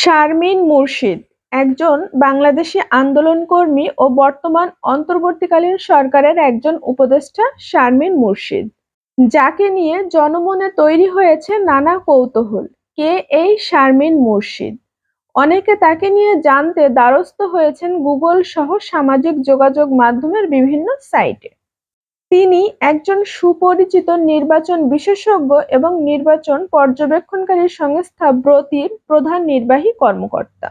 শারমিন মুর্শিদ, একজন বাংলাদেশী আন্দোলনকর্মী ও বর্তমান অন্তর্বর্তীকালীন সরকারের একজন উপদেষ্টা শারমিন মুর্শিদ। যাকে নিয়ে জনমনে তৈরি হয়েছে নানা কৌতূহল। কে এই শারমিন মুর্শিদ? অনেকে তাকে নিয়ে জানতে দ্বারস্থ হয়েছেন গুগল সহ সামাজিক যোগাযোগ মাধ্যমের বিভিন্ন সাইটে। তিনি একজন সুপরিচিত নির্বাচন বিশেষজ্ঞ এবং নির্বাচন পর্যবেক্ষণকারী সংস্থা ব্রতির প্রধান নির্বাহী কর্মকর্তা।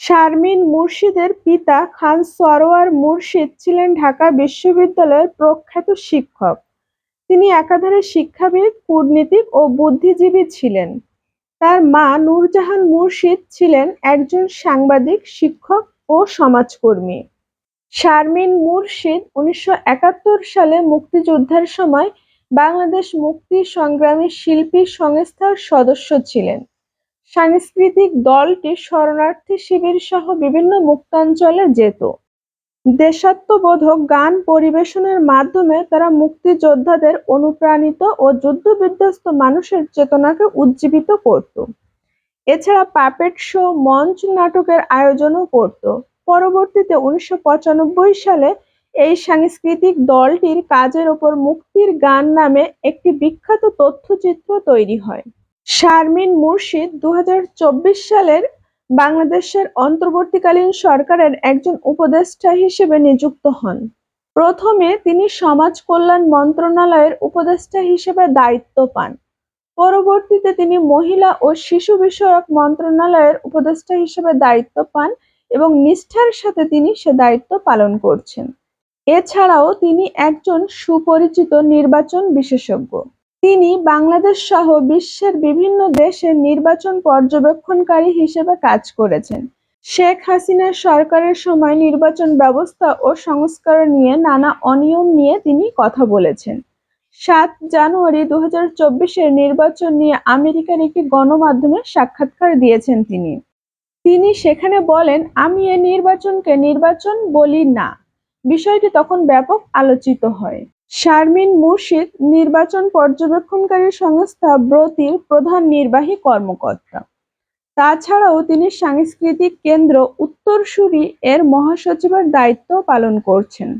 শারমিন মুর্শিদের পিতা খান সরোয়ার মুর্শিদ ছিলেন ঢাকা বিশ্ববিদ্যালয়ের প্রখ্যাত শিক্ষক। তিনি একাধারে শিক্ষাবিদ, কূটনীতিক ও বুদ্ধিজীবী ছিলেন। তার মা নূরজাহান মুর্শিদ ছিলেন একজন সাংবাদিক, শিক্ষক ও সমাজকর্মী। শারমিন মুর্শিদ উনিশশো একাত্তর সালে মুক্তিযুদ্ধের সময় বাংলাদেশ মুক্তি সংগ্রামী শিল্পী সংস্থার সদস্য ছিলেন। সাংস্কৃতিক দলটি শরণার্থী শিবির সহ বিভিন্ন মুক্তাঞ্চলে যেত। দেশাত্মবোধক গান পরিবেশনের মাধ্যমে তারা মুক্তিযোদ্ধাদের অনুপ্রাণিত ও যুদ্ধবিধ্বস্ত মানুষের চেতনাকে উজ্জীবিত করত। এছাড়া পাপেট শো, মঞ্চ নাটকের আয়োজনও করত। পরবর্তীতে উনিশশো পঁচানব্বই সালে এই সাংস্কৃতিক দলটির কাজের ওপর মুক্তির গান নামে একটি বিখ্যাত তথ্যচিত্র তৈরি হয়। শারমিন মুর্শিদ দু সালের বাংলাদেশের অন্তর্বর্তীকালীন সরকারের একজন উপদেষ্টা হিসেবে নিযুক্ত হন। প্রথমে তিনি সমাজ কল্যাণ মন্ত্রণালয়ের উপদেষ্টা হিসেবে দায়িত্ব পান। পরবর্তীতে তিনি মহিলা ও শিশু বিষয়ক মন্ত্রণালয়ের উপদেষ্টা হিসেবে দায়িত্ব পান এবং নিষ্ঠার সাথে তিনি সে দায়িত্ব পালন করছেন। এছাড়াও তিনি একজন সুপরিচিত নির্বাচন বিশেষজ্ঞ। তিনি বাংলাদেশ সহ বিশ্বের বিভিন্ন দেশে নির্বাচন পর্যবেক্ষণকারী হিসেবে কাজ করেছেন। শেখ হাসিনার সরকারের সময় নির্বাচন ব্যবস্থা ও সংস্কার নিয়ে নানা অনিয়ম নিয়ে তিনি কথা বলেছেন। সাত জানুয়ারি দু হাজার চব্বিশের নির্বাচন নিয়ে আমেরিকার একটি গণমাধ্যমে সাক্ষাৎকার দিয়েছেন তিনি। তিনি সেখানে বলেন, আমি এ নির্বাচনকে নির্বাচন বলি না। বিষয়টি তখন ব্যাপক আলোচিত হয়। শারমিন মুর্শিদ নির্বাচন পর্যবেক্ষণকারী সংস্থা ব্রতির প্রধান নির্বাহী কর্মকর্তা। তাছাড়াও তিনি সাংস্কৃতিক কেন্দ্র উত্তরসূরি এর মহাসচিবের দায়িত্ব পালন করছেন।